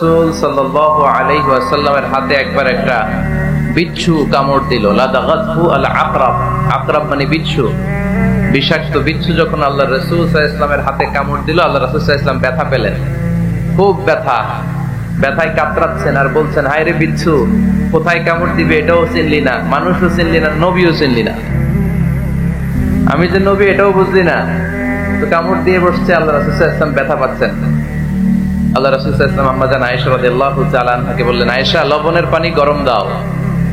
রাসূল ওয়াসাল্লামের হাতে একবার একটা বিচ্ছু কামড় দিল। আল আকরাব আকরাব মানে বিচ্ছু। বিষাক্ত বিচ্ছু যখন হাতে কামড় দিল ব্যথা পেলেন। খুব ব্যথা। ব্যথায় কাতরাচ্ছেন আর বলছেন, হায় রে বিচ্ছু, কোথায় কামড় দিবে? এটাও চিনলি না। মানুষও চিনলি না, নবীও চিনলি না। আমি যে নবী, এটাও বুঝলি না। তো কামড় দিয়ে বসছে আল্লাহ রাসূল ইসলাম ব্যথা পাচ্ছেন। আল্লাহ রাসুল ইসলাম আম্মা জান আয়েশা রাদিয়াল্লাহু তাআলা আনহাকে বললেন, আয়েশা, লবণের পানি গরম দাও।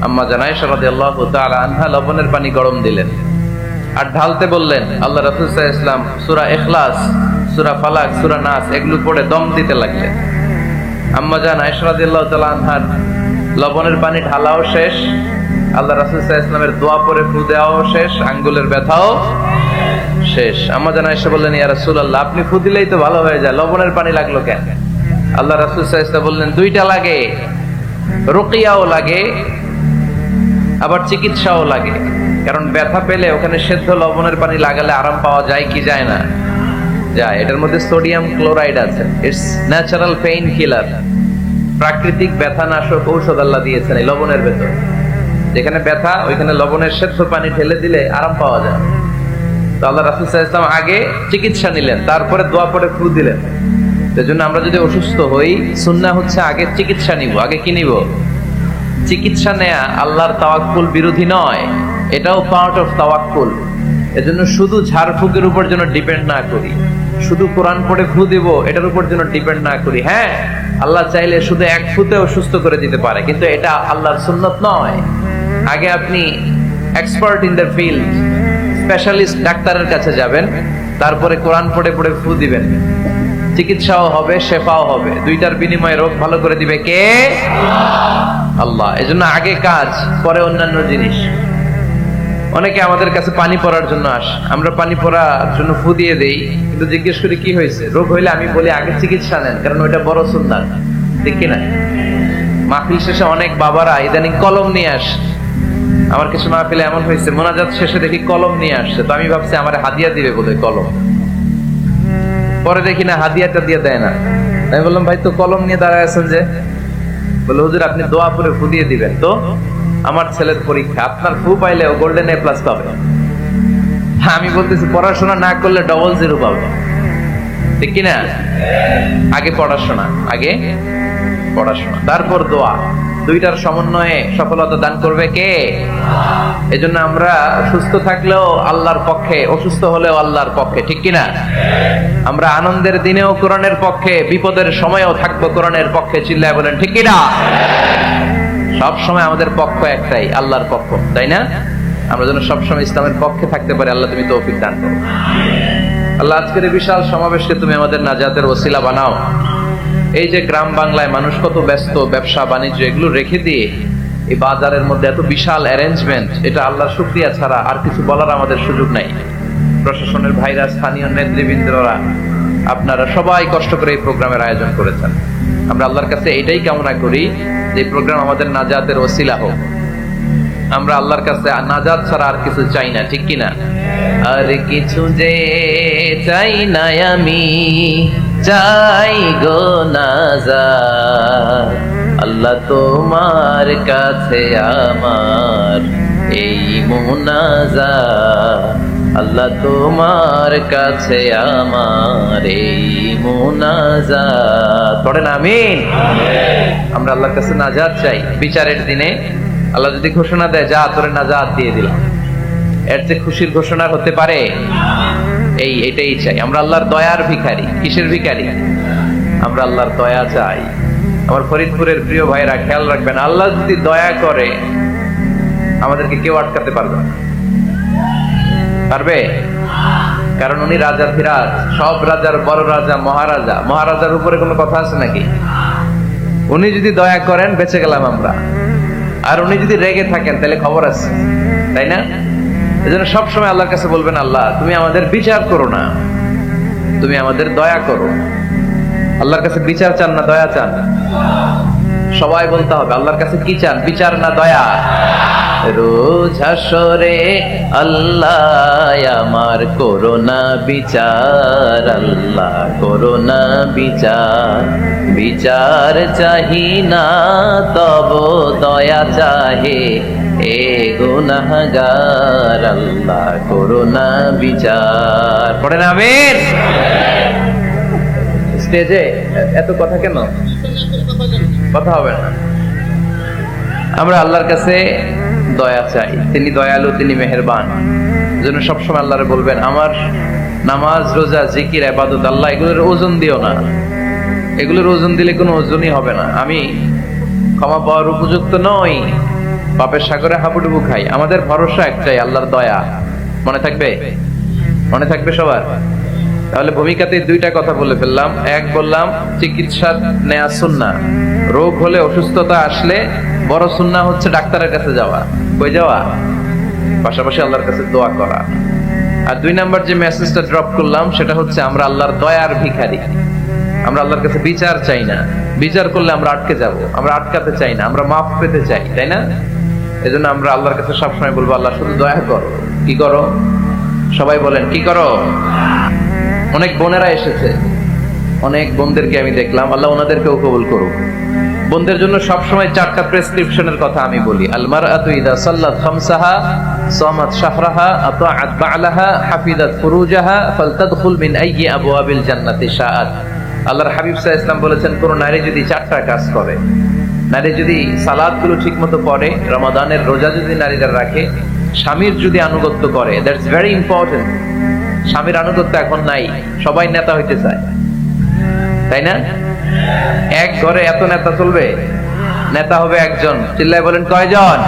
আম্মা জান আয়েশা রাদিয়াল্লাহু তাআলা আনহা লবণের পানি গরম দিলেন। আর ঢালতে বললেন, আল্লাহ রাসূল সাল্লাল্লাহু ইসলাম সূরা ইখলাস, সূরা ফালাক, সূরা নাস এগুলো পড়ে দম দিতে লাগলেন। আম্মা জান আয়েশা রাদিয়াল্লাহু তাআলা আনহার লবণের পানি ঢালাও শেষ, আল্লাহ রাসূল সাল্লাল্লাহু ইসলামের দোয়া পরে ফু দেওয়াও শেষ, আঙ্গুলের ব্যথাও শেষ। আম্মা জান আয়েশা বললেন, ইয়া রাসূলুল্লাহ, আপনি ফু দিলেই তো ভালো হয়ে যায়, লবণের পানি লাগল কেন? আল্লাহ রাসুল সাহেব বললেন, দুইটা লাগে। রুকিয়াও লাগে, আবার চিকিৎসাও লাগে। কারণ ব্যথা পেলে ওখানে সেদ্ধ লবণের পানি লাগালে আরাম পাওয়া যায় কি যায় না? যায় এটার মধ্যে সোডিয়াম ক্লোরাইড আছে। ইটস ন্যাচারাল পেইন কিলার প্রাকৃতিক ব্যথা নাশক ঔষধ আল্লাহ দিয়েছেন এই লবণের ভেতর। যেখানে ব্যথা, ওইখানে লবণের সেদ্ধ পানি ঢেলে দিলে আরাম পাওয়া যায়। তো আল্লাহ রাসুল সাল্লাম আগে চিকিৎসা নিলেন, তারপরে দোয়া পরে ফু দিলেন। সেজন্য আমরা যদি অসুস্থ হই সুন্না হচ্ছে আগে চিকিৎসা নিব। আগে কি নিব? চিকিৎসা নেয়া আল্লাহর তাওয়াক্কুল বিরোধী নয়। এটাও পার্ট অফ তাওয়াক্কুল। এজন্য শুধু ঝাড়ফুকের উপর যেন ডিপেন্ড না করি। শুধু কোরআন পড়ে ফু দিব, এটার উপর যেন ডিপেন্ড না করি। হ্যাঁ আল্লাহ চাইলে শুধু এক ফুতেও সুস্থ করে দিতে পারে, কিন্তু এটা আল্লাহর সুন্নত নয়। আগে আপনি expert in the field specialist ডাক্তারের কাছে যাবেন, তারপরে কোরআন পড়ে পড়ে ফু দিবেন। চিকিৎসাও হবে, শেফাও হবে। দুইটার বিনিময়ে রোগ ভালো করে দিবে কে? আল্লাহ। এজন্য আগে কাজ, পরে অন্যান্য জিনিস। অনেকে আমাদের কাছে পানি পড়ার জন্য আস। আমরা পানি পড়ার জন্য ফু দিয়ে দেই, কিন্তু জিজ্ঞেস করি, কি হয়েছে? রোগ হইলে আমি বলি, আগে চিকিৎসা নেন, কারণ ওইটা বড় সুন্দর ঠিক কিনা? মাহফিল শেষে অনেক বাবারা ইদানিং কলম নিয়ে আস। আমার কিছু মাহফিলে এমন হয়েছে, মোনাজাত শেষে দেখি কলম নিয়ে আসছে। তো আমি ভাবছি, আমার হাদিয়া দিবে বলে কলম। পরে দেখি না, হাদিয়াটা দিয়ে দেয় না। আমি বললাম, ভাই, তো কলম নিয়ে দাঁড়ায় আছেন যে? বলে, হুজুর, আপনি দোয়া করে ফু দিয়ে দিবেন। তো আমার ছেলের পরীক্ষা, আপনার ফু পাইলে ও গোল্ডেন এ প্লাস পাবে। আমি বলতেছি, পড়াশোনা না করলে ডবল জিরো পাবে। ঠিক আগে পড়াশোনা আগে পড়াশোনা। তারপর দোয়া। দুইটার সমন্বয়ে সফলতা দান করবে কে? এজন্য আমরা সুস্থ থাকলেও আল্লাহর পক্ষে, অসুস্থ হলেও আল্লাহর পক্ষে, ঠিক কিনা? আমরা আনন্দের দিনেও কোরআনের পক্ষে, বিপদের সময়েও থাকব কোরআনের পক্ষে, চিল্লায় বলেন, ঠিক কিনা? সব সময় আমাদের পক্ষ একটাই, আল্লাহর পক্ষ, তাই না? আমরা যেন সবসময় ইসলামের পক্ষে থাকতে পারি, আল্লাহ তুমি তৌফিক দান করো আল্লাহ, আজকের বিশাল সমাবেশকে তুমি আমাদের নাজাতের ওসিলা বানাও। এই যে গ্রাম বাংলায় মানুষ কত ব্যস্ত, ব্যবসা, বাণিজ্য, এগুলো রেখে দিয়ে এই বাজারের মধ্যে এত বিশাল অ্যারেঞ্জমেন্ট এটা আল্লাহর শুক্রিয়া ছাড়া আর কিছু বলার আমাদের সুযোগ নাই। প্রশাসনের ভাইরা, স্থানীয় নেতৃবৃন্দরা, আপনারা সবাই কষ্ট করে এই প্রোগ্রামের আয়োজন করেছেন। আমরা আল্লাহর কাছে এটাই কামনা করি যে প্রোগ্রাম আমাদের নাজাতের ওসিলা হোক। আমরা আল্লাহর কাছে নাজাত ছাড়া আর কিছু চাই না, ঠিক কিনা? আর কিছু যে চাই না আমি চাই গো আল্লাহ তোমার কাছে আমার এই মুনাজাত। আল্লাহ তোমার কাছে আমার এই মুনাজাত। পড়েন আমিন। আমরা আল্লাহর কাছে নাজাত চাই বিচারের দিনে। আল্লাহ যদি ঘোষণা দেয়, যা তোরে নাজাত দিয়ে দিলাম। এর চেয়ে খুশির ঘোষণা হতে পারে? এই, এটাই চাই। আমরা আল্লাহর দয়ার ভিখারি। কিসের ভিখারি? আমরা আল্লাহর দয়া চাই। আমার ফরিদপুরের প্রিয় ভাইরা, খেয়াল রাখবেন, আল্লাহ যদি দয়া করে, আমাদেরকে কেউ আটকাতে পারবে না। পারবে? কারণ উনি রাজা ফিরাজ। সব রাজার বড় রাজা, মহারাজা। মহারাজার উপরে কোনো কথা আছে নাকি? উনি যদি দয়া করেন, বেঁচে গেলাম আমরা। আর উনি যদি রেগে থাকেন, তাহলে খবর আছে। তাই না? এজন্য সবসময় আল্লাহর কাছে বলবেন, আল্লাহ, তুমি আমাদের বিচার করো না। তুমি আমাদের দয়া করো। আল্লাহর কাছে বিচার চান না, দয়া চান? সবাই বলতে হবে, আল্লাহর কাছে কি চান, বিচার না দয়া? রোজ হাসরে আল্লাহ আমার করোনা বিচার, আল্লাহ করোনা বিচার। বিচার চাহি না, তব দয়া চাহে। এ আল্লাহ বিচার। পড়ে না আমিন। স্টেজে এত কথা কেন? কথা হবে না। আমরা আল্লাহর কাছে দয়া চাই। তিনি দয়ালু, তিনি মেহেরবান। জন্য সবসময় আল্লাহরে বলবেন, আমার নামাজ, রোজা, জিকির, আবাদত, আল্লাহ, এগুলোর ওজন দিও না। এগুলোর ওজন দিলে কোনো ওজনই হবে না। আমি ক্ষমা পাওয়ার উপযুক্ত নই। পাপের সাগরে হাবুডুবু খাই। আমাদের ভরসা একটাই, আল্লাহর দয়া। মনে থাকবে? মনে থাকবে সবার? তাহলে ভূমিকাতে দুইটা কথা বলে ফেললাম। এক বললাম, চিকিৎসা নেয়া সুন্না। রোগ হলে অসুস্থতা আসলে বড় সুন্না হচ্ছে ডাক্তারের কাছে যাওয়া। কই যাওয়া? পাশাপাশি আল্লাহর কাছে দোয়া করা। আর দুই নাম্বার যে মেসেজটা ড্রপ করলাম, সেটা হচ্ছে আমরা আল্লাহর দয়ার ভিখারি। আমরা আল্লাহর কাছে বিচার চাই না। বিচার করলে আমরা আটকে যাব। আমরা আটকাতে চাই না। আমরা মাফ পেতে চাই, তাই না? এজন্য আমরা আল্লাহর কাছে সবসময় বলব, আল্লাহ, শুধু দয়া করো। কি করো? সবাই বলেন, কি করো? অনেক বোনেরা এসেছে। অনেক বোনদেরকে আমি দেখলাম, আল্লাহ ওনাদেরকেও কবুল করুক। বোনদের জন্য সব সময় চারটা প্রেসক্রিপশনের কথা আমি বলি। আলমার আতু ইদা সাল্লাত খামসাহা, সামাত শাহরাহা, আতাআত বা'লাহা হাফিজাত ফুরুজাহা, ফালতাদখুল মিন আইয়ি আবওয়াবিল জান্নাতি শাআত। আল্লাহর হাবিব সাল্লাল্লাহু আলাইহি বলেছেন, কোন নারী যদি চারটা কাজ করে নারী যদি সালাদগুলো ঠিকমতো পড়ে, রমাদানের রোজা যদি নারীরা রাখে, স্বামীর যদি আনুগত্য করে দ্যাটস ভেরি ইম্পর্টেন্ট স্বামীর আনুগত্য এখন নাই, সবাই নেতা হইতে চায়। তাই না? এক ঘরে এত নেতা চলবে? নেতা হবে একজন। চিল্লায় বলেন, কয়জন?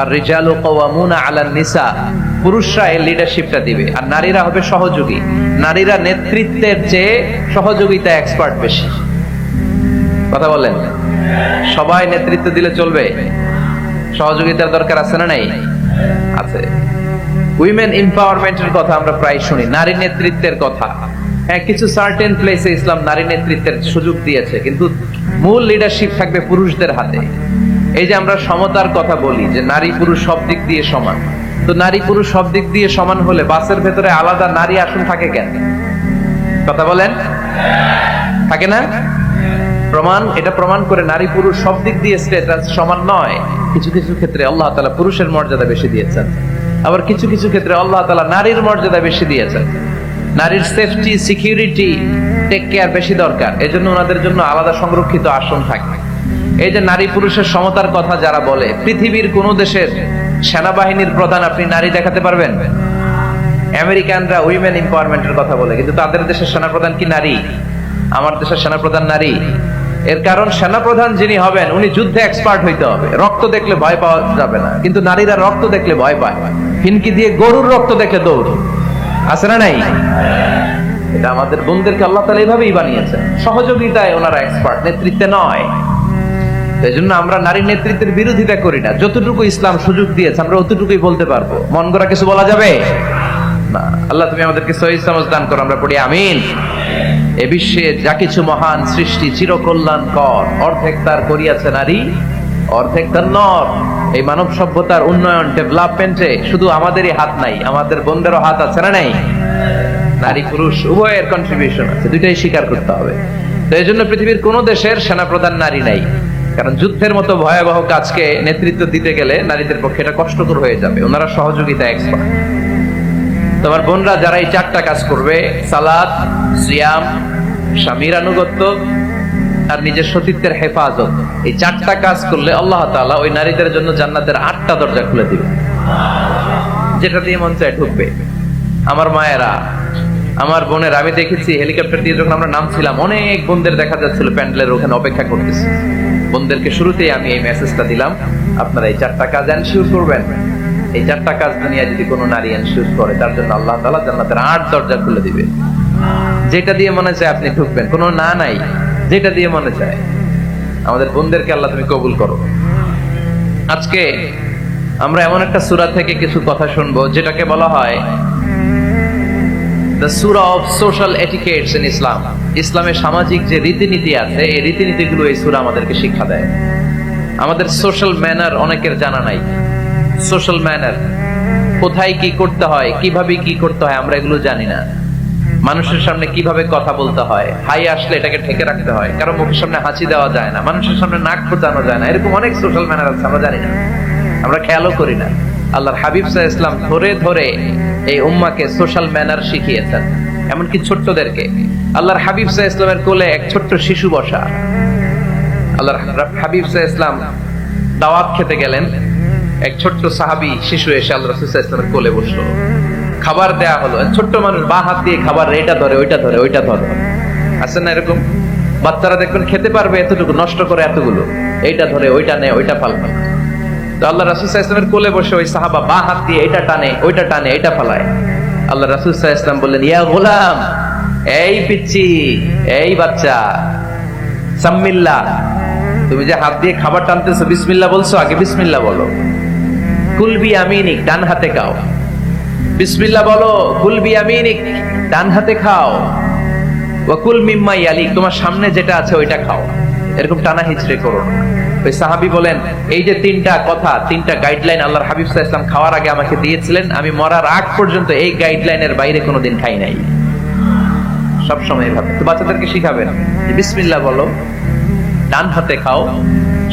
আর রিজালু কওয়ামুনা আলান নিসা। পুরুষরা এই লিডারশিপটা দিবে। আর নারীরা হবে সহযোগী। নারীরা নেতৃত্বের চেয়ে সহযোগিতা এক্সপার্ট বেশি। কথা বলেন সবাই নেতৃত্ব দিলে চলবে। সহযোগিতার দরকার আছে না নাই? আছে। উইমেন এম্পাওয়ারমেন্টের কথা আমরা প্রায় শুনি, নারী নেতৃত্বের কথা। হ্যাঁ কিছু সার্টেন প্লেসে ইসলাম নারী নেতৃত্বের সুযোগ দিয়েছে, কিন্তু মূল লিডারশিপ থাকবে পুরুষদের হাতে। এই যে আমরা সমতার কথা বলি, যে নারী পুরুষ সব দিক দিয়ে সমান। তো নারী পুরুষ সব দিক দিয়ে সমান হলে বাসের ভেতরে আলাদা নারী আসন থাকে কেন? কথা বলেন? থাকে না? প্রমাণ, এটা প্রমাণ করে নারী পুরুষ সব দিক দিয়ে স্টেটাস সমান নয়। কিছু কিছু ক্ষেত্রে আল্লাহ তালা পুরুষের মর্যাদা বেশি দিয়েছেন। আবার কিছু কিছু ক্ষেত্রে আল্লাহ তালা নারীর মর্যাদা বেশি দিয়েছেন। নারীর সেফটি সিকিউরিটি টেক কেয়ার বেশি দরকার। এজন্য ওনাদের জন্য আলাদা সংরক্ষিত আসন থাকে এই যে নারী পুরুষের সমতার কথা যারা বলে, পৃথিবীর কোন দেশের সেনাবাহিনীর প্রধান আপনি নারী দেখাতে পারবেন? আমেরিকানরা উইমেন এম্পাওয়ারমেন্টের কথা বলে, কিন্তু তাদের দেশের সেনাপ্রধান কি নারী? আমার দেশের সেনাপ্রধান নারী। এর কারণ সেনাপ্রধান যিনি হবেন, উনি যুদ্ধে এক্সপার্ট হইতে হবে। রক্ত দেখলে ভয় পাওয়া যাবে না, কিন্তু নারীরা রক্ত দেখলে ভয় পায়। ফিনকি দিয়ে গরুর রক্ত দেখলে দৌড়। আছে না নাই? এটা আমাদের বোনদেরকে আল্লাহ তালা এইভাবেই বানিয়েছে সহযোগিতায় ওনারা এক্সপার্ট নেতৃত্বে নয়। জন্য আমরা নারী নেতৃত্বের বিরোধিতা করি না। যতটুকু ইসলাম সুযোগ দিয়েছে, আমরা অতটুকুই বলতে পারব। মন করা কিছু বলা যাবে? আল্লাহ, তুমি আমাদেরকে সহি সমাজ করো, আমরা পড়ি আমিন। এ বিশ্বে যা কিছু মহান সৃষ্টি চিরকল্যাণ কর অর্ধেক তার করিয়াছে নারী, অর্ধেক তার নর। এই মানব সভ্যতার উন্নয়ন, ডেভেলপমেন্টে শুধু আমাদেরই হাত নাই, আমাদের বোনদেরও হাত আছে না নাই? নারী পুরুষ, উভয়ের কন্ট্রিবিউশন আছে, দুইটাই স্বীকার করতে হবে। তো এই জন্য পৃথিবীর কোন দেশের সেনাপ্রধান নারী নাই। কারণ যুদ্ধের মতো ভয়াবহ কাজকে নেতৃত্ব দিতে গেলে নারীদের পক্ষে এটা কষ্টকর হয়ে যাবে, ওনারা সহযোগিতা এক্সপার্ট তোমার বোনরা যারা এই চারটা কাজ করবে, সালাদ, সিয়াম, স্বামীর আনুগত্য, আর নিজের সতীত্বের হেফাজত, এই চারটা কাজ করলে আল্লাহ তাআলা ওই নারীদের জন্য জান্নাতের আটটা দরজা খুলে দিবে। যেটা দিয়ে মন চায় ঢুকবে। আমার মায়েরা, আমার বোনের, আমি দেখেছি হেলিকপ্টার দিয়ে যখন আমরা নামছিলাম, অনেক বোনদের দেখা যাচ্ছিল প্যান্ডেলের ওখানে অপেক্ষা করতেছে। বোনদেরকে শুরুতেই আমি এই মেসেজটা দিলাম, আপনারা এই চারটা কাজ এনশিওর করবেন। এই চারটা কাজ দুনিয়া যদি কোনো নারী এনশিওর করে, তার জন্য আল্লাহ তাআলা জান্নাতের আট দরজা খুলে দিবে। যেটা দিয়ে মনে চায় আপনি ঢুকবেন, কোনো না নাই, যেটা দিয়ে মনে চায়। আমাদের বোনদেরকে আল্লাহ তুমি কবুল করো। আজকে আমরা এমন একটা সূরা থেকে কিছু কথা শুনব, যেটাকে বলা হয় দ্য সুরা of social etiquettes in Islam ইসলামের সামাজিক যে রীতিনীতি আছে, এই রীতিনীতিগুলো এই সুরা আমাদেরকে শিক্ষা দেয়। আমাদের সোশ্যাল ম্যানার অনেকের জানা নাই। সোশ্যাল ম্যানার কোথায় কি করতে হয়, কীভাবে কি করতে হয়, আমরা এগুলো জানি না। মানুষের সামনে কীভাবে কথা বলতে হয়, হাই আসলে এটাকে ঠেকে রাখতে হয়। কারণ মুখের সামনে হাঁচি দেওয়া যায় না, মানুষের সামনে নাক ফোটানো যায় না। এরকম অনেক সোশ্যাল ম্যানার আছে, আমরা জানি না। আমরা খেয়ালও করি না। আল্লাহর হাবিব সাহা ইসলাম ধরে ধরে এই উম্মাকে সোশ্যাল ম্যানার শিখিয়েছেন, এমনকি ছোট্টদেরকে। আল্লাহর হাবিব সাহা ইসলামের কোলে এক ছোট্ট শিশু বসা। আল্লাহর হাবিব সাহা ইসলাম দাওয়াত খেতে গেলেন। এক ছোট্ট সাহাবি শিশু এসে আল্লাহ রসুল ইসলামের কোলে বসল। খাবার দেয়া হলো। ছোট্ট মানুষ বা হাত দিয়ে খাবার এটা ধরে, ওইটা ধরে ওইটা ধরে। আছে না এরকম? বাচ্চারা দেখবেন খেতে পারবে এতটুকু, নষ্ট করে এতগুলো। এইটা ধরে, ওইটা নেয় ওইটা ফালবে তো আল্লাহ রাসুল ইসলামের কোলে বসে ওই সাহাবা বা হাত দিয়ে এটা টানে, ওইটা টানে, এটা ফালায়। আল্লাহ রাসুল ইসলাম বললেন, ইয়া গোলাম, এই পিচ্ছি এই বাচ্চা, সাম্মিল্লা, তুমি যে হাত দিয়ে খাবার টানতেছো, বিসমিল্লা বলছো, আগে বিসমিল্লা বলো। কুলবি আমিনিক, ডান হাতে খাও। বিসমিল্লা বলো, কুলবি আমিনিক, ডান হাতে খাও। ওয়াকুল মিম্মা ইয়ালিক, তোমার সামনে যেটা আছে ওইটা খাও। এরকম টানা হিচড়ে করো। ওই সাহাবি বলেন, এই যে তিনটা কথা, তিনটা গাইডলাইন আল্লাহর হাবিব ইসলাম খাওয়ার আগে আমাকে দিয়েছিলেন, আমি মরার আগ পর্যন্ত এই গাইডলাইনের বাইরে কোনোদিন খাই নাই। সব সময় এভাবে। তো বাচ্চাদেরকে শিখাবেন, বিসমিল্লাহ বলো, ডান হাতে খাও,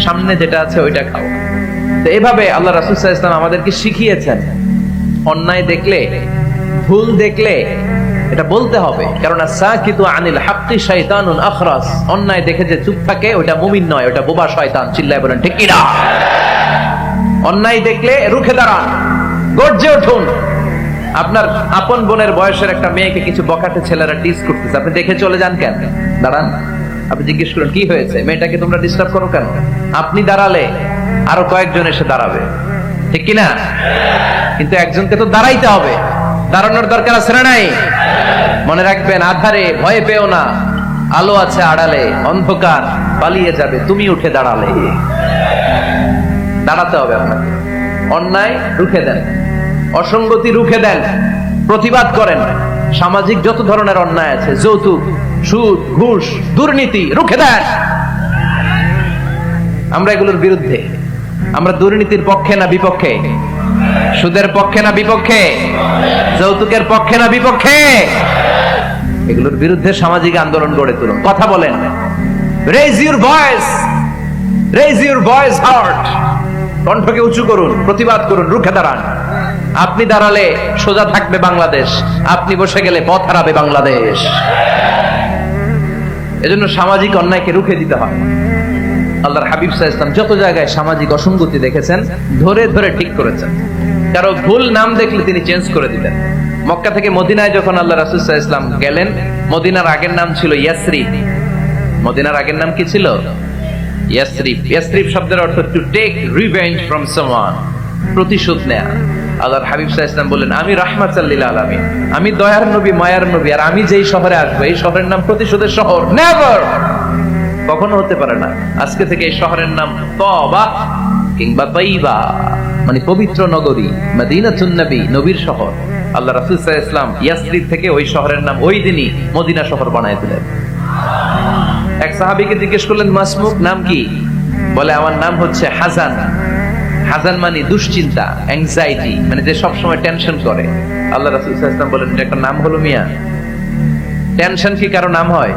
সামনে যেটা আছে ওইটা খাও। তো এভাবে আল্লাহ রাসূল ইসলাম আমাদেরকে শিখিয়েছেন। অন্যায় দেখলে, ভুল দেখলে এটা বলতে হবে। কারণ সাকিতু আনিল আখরাস। অন্যায় দেখে যে চুপ থাকে, ওটা মুমিন নয়, ওটা বোবা শয়তান। চিল্লায় বলেন, ঠিক অন্যায় দেখলে রুখে দাঁড়ান, গর্জে উঠুন। আপনার আপন বোনের বয়সের একটা মেয়েকে কিছু বকাটে ছেলেরা করতেছে। আপনি দেখে চলে যান কেন? দাঁড়ান। আপনি জিজ্ঞেস করুন, কি হয়েছে? মেয়েটাকে তোমরা ডিস্টার্ব করো কেন? আপনি দাঁড়ালে আরও কয়েকজন এসে দাঁড়াবে। ঠিক কিনা? কিন্তু একজনকে তো দাঁড়াইতে হবে। দাঁড়ানোর দরকার আছে না নাই? মনে রাখবেন, আধারে ভয় পেও না। আলো আছে আড়ালে, অন্ধকার পালিয়ে যাবে, তুমি উঠে দাঁড়ালে। দাঁড়াতে হবে আপনাকে। অন্যায় রুখে দেন। অসঙ্গতি রুখে দেন। প্রতিবাদ করেন। সামাজিক যত ধরনের অন্যায় আছে, যৌতুক, সুদ, ঘুষ, দুর্নীতি, রুখে দেন। আমরা এগুলোর বিরুদ্ধে। আমরা দুর্নীতির পক্ষে না বিপক্ষে? সুদের পক্ষে না বিপক্ষে? যৌতুকের পক্ষে না বিপক্ষে? এগুলোর বিরুদ্ধে সামাজিক আন্দোলন গড়ে তুলুন কথা বলেন। Raise your voice raise your voice heart কণ্ঠকে উঁচু করুন, প্রতিবাদ করুন, রুখে দাঁড়ান। আপনি দাঁড়ালে সোজা থাকবে বাংলাদেশ। আপনি বসে গেলে পথ হারাবে বাংলাদেশ। এজন্য সামাজিক অন্যায়কে রুখে দিতে হয়। আল্লাহর হাবিব সাহা ইসলাম যত জায়গায় সামাজিক অসঙ্গতি দেখেছেন, ধরে ধরে ঠিক করেছেন। কারও ভুল নাম দেখলে তিনি চেঞ্জ করে দিতেন। মক্কা থেকে মদিনায় যখন আল্লাহ রাসুল সাহা ইসলাম গেলেন, মদিনার আগের নাম ছিল ইয়াসরি মদিনার আগের নাম কি ছিল? ইয়াসরিফ। ইয়াসরিফ শব্দের অর্থ to take revenge from someone প্রতিশোধ নেয়া। আল্লাহর হাবিব সাহা ইসলাম বললেন, আমি রাহমাত আলামিন। আমি দয়ার নবী, মায়ার নবী, আর আমি যেই শহরে আসব, এই শহরের নাম প্রতিশোধের শহর। নেভার কখনো হতে পারে না। আজকে থেকে এই শহরের নাম তবা কিংবা তৈবা মানে পবিত্র নগরী, মদিনাতুন নবী, নবীর শহর। আল্লাহ রাসূল আলাইহি ইসলাম ইয়াসরিব থেকে ওই শহরের নাম ওই দিনই মদিনা শহর বানায় দিলেন। এক সাহাবীকে জিজ্ঞেস করলেন মাসমুক নাম কি? বলে, আমার নাম হচ্ছে হাসান হাজান মানে দুশ্চিন্তা অ্যাংজাইটি মানে যে সব সময় টেনশন করে। আল্লাহ রাসূল আলাইহি ওয়াসাল্লাম বলেন একটা নাম হলো মিয়া। টেনশন কি কারও নাম হয়?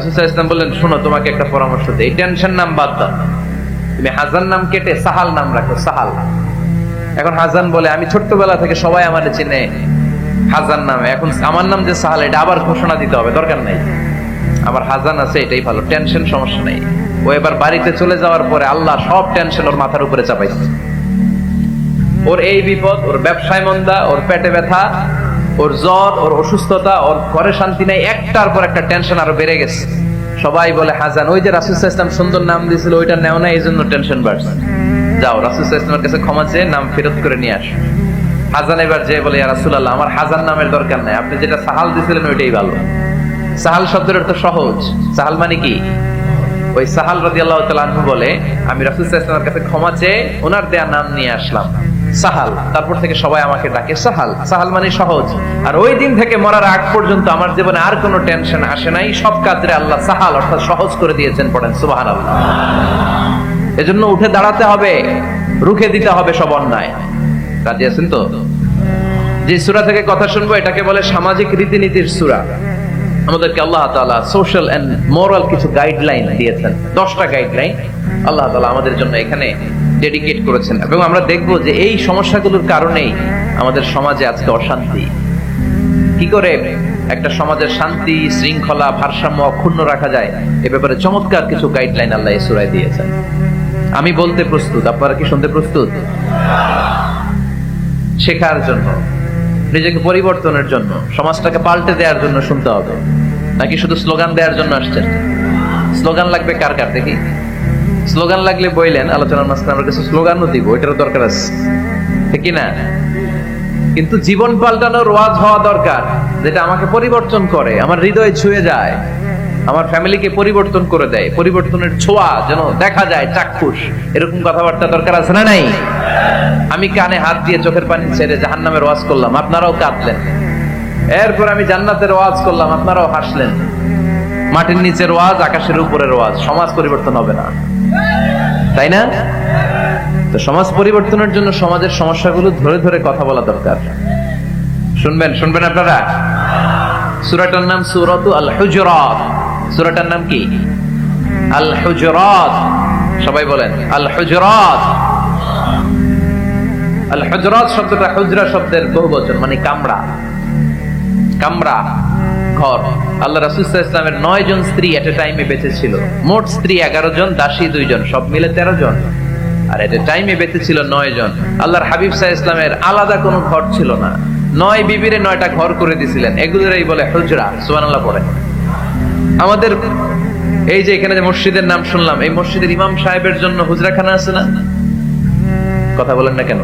সাল্লাল্লাহু বললেন, শোনো, তোমাকে একটা পরামর্শ দেই। টেনশন নাম বাদ দাও। তুমি হাসান নাম কেটে সাহাল নাম রাখো, সাহাল। এখন হাসান বলে, আমি ছোট্টবেলা থেকে সবাই আমার চিনে হাসান নামে। এখন আমার নাম যে সাহাল, এটা আবার ঘোষণা দিতে হবে, দরকার নাই। আমার হাজান আছে, এটাই ভালো, টেনশন সমস্যা নেই। ও এবার বাড়িতে চলে যাওয়ার পরে আল্লাহ সব টেনশন ওর মাথার উপরে চাপাইছে। ওর এই বিপদ, ওর ব্যবসায় মন্দা, ওর পেটে ব্যথা ওর জ্বর, ওর অসুস্থতা, ওর ঘরে শান্তি নেই, একটার পর একটা টেনশন আরও বেড়ে গেছে। সবাই বলে, হাজান, ওই যে রাসুল ইসলাম সুন্দর নাম দিয়েছিল ওইটা নেও না এই জন্য টেনশন বাড়ছে। যাও, রাসুল ইসলামের কাছে ক্ষমা চেয়ে নাম ফেরত করে নিয়ে আসো। হাজান এবার যে বলে রাসুল আল্লাহ আমার হাজান নামের দরকার নাই, আপনি যেটা সাহাল দিয়েছিলেন, ওইটাই ভালো। সাহাল শব্দের অর্থ সহজ। সাহাল মানে কি? ওই সাহাল রাজি আল্লাহ বলে, আমি রাসুল ইসলামের কাছে ক্ষমা চেয়ে ওনার দেয়া নাম নিয়ে আসলাম। সাহাল। তারপর থেকে সবাই আমাকে ডাকে সাহাল। সাহাল মানে সহজ। আর ওই দিন থেকে মরার আগ পর্যন্ত আমার জীবনে আর কোনো টেনশন আসে নাই। সব কাজে আল্লাহ সাহাল অর্থাৎ সহজ করে দিয়েছেন পড়েন সুবাহান আল্লাহ এজন্য উঠে দাঁড়াতে হবে, রুখে দিতে হবে সব অন্যায়। রাজি আছেন তো? যে সুরা থেকে কথা শুনব, এটাকে বলে সামাজিক রীতিনীতির সুরা। আমাদেরকে আল্লাহ তাআলা সোশ্যাল এন্ড মোরাল কিছু গাইডলাইন দিয়েছেন। দশটা গাইডলাইন আল্লাহ তালা আমাদের জন্য এখানে ডেডিকেট করেছেন। এবং আমরা দেখব যে এই সমস্যাগুলোর কারণেই আমাদের সমাজে আজকে অশান্তি। কি করে একটা সমাজের শান্তি, শৃঙ্খলা, ভারসাম্য অক্ষুণ্ণ রাখা যায়, এ ব্যাপারে চমৎকার কিছু গাইডলাইন আল্লাহ এই দিয়েছেন। আমি বলতে প্রস্তুত, আপনারা কি শুনতে প্রস্তুত? শেখার জন্য, নিজেকে পরিবর্তনের জন্য, সমাজটাকে পাল্টে দেওয়ার জন্য শুনতে হবে। নাকি শুধু স্লোগান দেওয়ার জন্য আসছেন? স্লোগান লাগবে কার কার, দেখি। স্লোগান লাগলে বইলেন, আলোচনার মাঝখানে আমরা কিছু স্লোগানও দিব এটারও দরকার আছে। ঠিক না? কিন্তু জীবন পাল্টানোর ওয়াজ হওয়া দরকার, যেটা আমাকে পরিবর্তন করে, আমার হৃদয় ছুঁয়ে যায়, আমার ফ্যামিলিকে পরিবর্তন করে দেয়, পরিবর্তনের ছোঁয়া যেন দেখা যায়, চাক্ষুষ। এরকম কথাবার্তা দরকার আছে না নাই? আমি কানে হাত দিয়ে চোখের পানি ছেড়ে জাহান নামের ওয়াজ করলাম, আপনারাও কাঁদলেন। এরপর আমি জান্নাতের ওয়াজ করলাম, আপনারাও হাসলেন। মাটির নিচের ওয়াজ, আকাশের উপরের ওয়াজ। সমাজ পরিবর্তন হবে না। তাই না? তো সমাজ পরিবর্তনের জন্য সমাজের সমস্যাগুলো ধরে ধরে কথা বলা দরকার। শুনবেন? শুনবেন আপনারা? সুরাটার নাম সুরত আল হুজরাত সুরাটার নাম কি? আল হুজরাত সবাই বলেন আল হুজরাত আল হুজরাত শব্দটা হুজরা শব্দের বহুবচন মানে কামড়া কামরা। ঘর। আল্লাহ রাসুল ইসলামের নয় জন স্ত্রী এট এ টাইমে বেঁচে ছিল। মোট স্ত্রী এগারো জন, দাসী দুইজন সব মিলে তেরো জন। আর এট টাইমে বেঁচে ছিল নয় জন। আল্লাহর হাবিব সাহ ইসলামের আলাদা কোনো ঘর ছিল না। নয় বিবিরে নয়টা ঘর করে দিছিলেন। এগুলোরই বলে হুজরা সুবান আল্লাহ পড়ে। আমাদের এই যে এখানে যে মসজিদের নাম শুনলাম, এই মসজিদের ইমাম সাহেবের জন্য হুজরাখানা আছে না? কথা বলেন না কেন?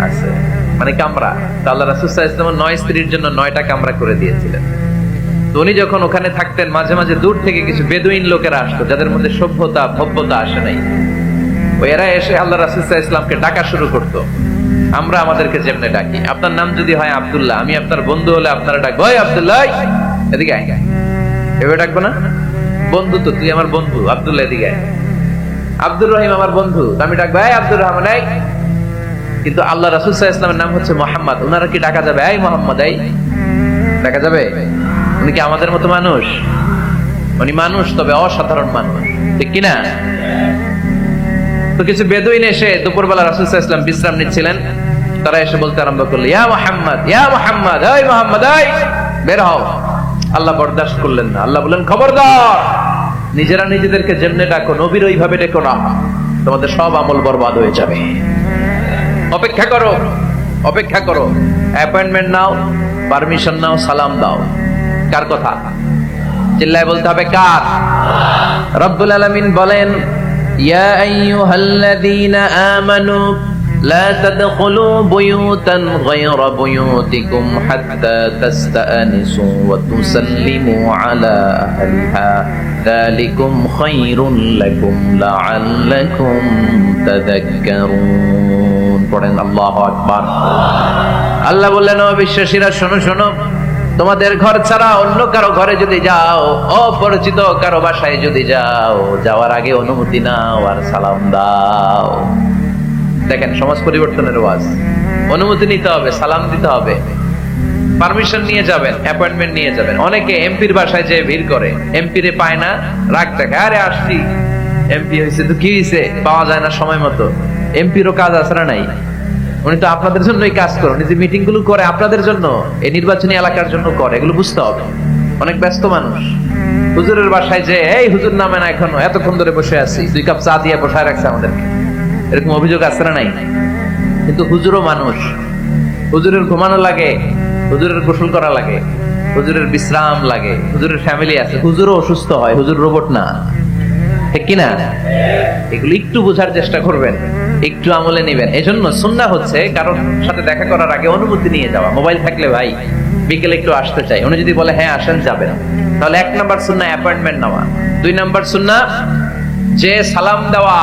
আছে। মানে কামরা। তো আল্লাহ রাসুসাহ ইসলাম নয় স্ত্রীর জন্য নয়টা কামরা করে দিয়েছিলেন। তো উনি যখন ওখানে থাকতেন, মাঝে মাঝে দূর থেকে কিছু বেদুইন লোকেরা আসতো, যাদের মধ্যে সভ্যতা, ভব্যতা আসে নাই। এরা এসে আল্লাহ রাসুসাহ ইসলামকে ডাকা শুরু করতো। আমরা আমাদেরকে যেমনে ডাকি। আপনার নাম যদি হয় আবদুল্লাহ, আমি আপনার বন্ধু হলে আপনারা ডাকবো, ওই আব্দুল্লাহ এদিকে আয়। এভাবে ডাকবো না? বন্ধু তো, তুই আমার বন্ধু, আবদুল্লাহ, এদিকে আয়। আব্দুর রহিম আমার বন্ধু আমি ডাকবো, এই আব্দুর রহমান, এই! কিন্তু আল্লাহ রাসুল ইসলামের নাম হচ্ছে মোহাম্মদ। ওনারা কি ডাকা যাবে? এই মোহাম্মদ, এই। ডাকা যাবে? উনি কি আমাদের মতো মানুষ? উনি মানুষ, তবে অসাধারণ মানুষ। ঠিক কিনা? তো কিছু বেদুইন এসে দুপুরবেলা রাসুল ইসলাম বিশ্রাম নিচ্ছিলেন। তারা এসে বলতে আরম্ভ করল, ইয়া মোহাম্মদ ইয়া মোহাম্মদ, এই মোহাম্মদ, এই! বের হও। আল্লাহ বরদাস্ত করলেন না। আল্লাহ বললেন, খবরদার! নিজেরা নিজেদেরকে যেমনে ডাকো, নবীর ওইভাবে ডেকো না। তোমাদের সব আমল বরবাদ হয়ে যাবে। অপেক্ষা করো অপেক্ষা করো অ্যাপয়েন্টমেন্ট নাও পারমিশন নাও সালাম দাও কার কথা চিল্লায় বলতে হবে কার রব্বুল আলামিন বলেন ইয়া আইয়ুহাল্লাযীনা আমানু لا تدخلوا بيوتا غير بيوتكم حتى تستأنسوا وتسلموا على أهلها ذلكم خير لكم لعلكم تذكرون পড়েন, আল্লাহু আকবার। আল্লাহ বললেন, ও বিশ্বাসীরা, শোনো শোনো। তোমাদের ঘর ছাড়া অন্য কারও ঘরে যদি যাও, অপরিচিত কারও বাসায় যদি যাও, যাওয়ার আগে অনুমতি নাও আর সালাম দাও। দেখেন, সমাজ পরিবর্তনের ওয়াজ। অনুমতি নিতে হবে, সালাম দিতে হবে। পারমিশন নিয়ে যাবেন, অ্যাপয়েন্টমেন্ট নিয়ে যাবেন। অনেকে এমপির বাসায় যে ভিড় করে এমপি রে পায় না, রাগ দেখে আরে আসছি। এমপি হয়েছে তো কি হয়েছে? পাওয়া যায় না সময় মতো। এমপিরও কাজ আছে না নাই? উনি তো আপনাদের জন্যই কাজ করে, উনি যে মিটিংগুলো করে আপনাদের জন্য, এই নির্বাচনী এলাকার জন্য করে, এগুলো বুঝতে হবে। অনেক ব্যস্ত মানুষ। হুজুরের বাসায় যে, এই হুজুর নামে না এখনও, এতক্ষণ ধরে বসে আছি, দুই কাপ চা দিয়ে বসায় রাখছে আমাদেরকে। এরকম অভিযোগ আছে না নাই? কিন্তু হুজুরও মানুষ। হুজুরের ঘুমানো লাগে, হুজুরের গোসল করা লাগে, হুজুরের বিশ্রাম লাগে, হুজুরের ফ্যামিলি আছে। হুজুরও অসুস্থ হয়, হুজুর রোবট না। ঠিক কিনা? এগুলো একটু বোঝার চেষ্টা করবেন, একটু আমলে নেবেন। এজন্য সুন্না হচ্ছে কারোর সাথে দেখা করার আগে অনুমতি নিয়ে যাওয়া। মোবাইল থাকলে ভাই, বিকেলে একটু আসতে চাই। উনি যদি বলে হ্যাঁ আসেন, যাবেন। তাহলে এক নাম্বার সুন্না অ্যাপয়েন্টমেন্ট নেওয়া। দুই নাম্বার সুন্না যে সালাম দেওয়া।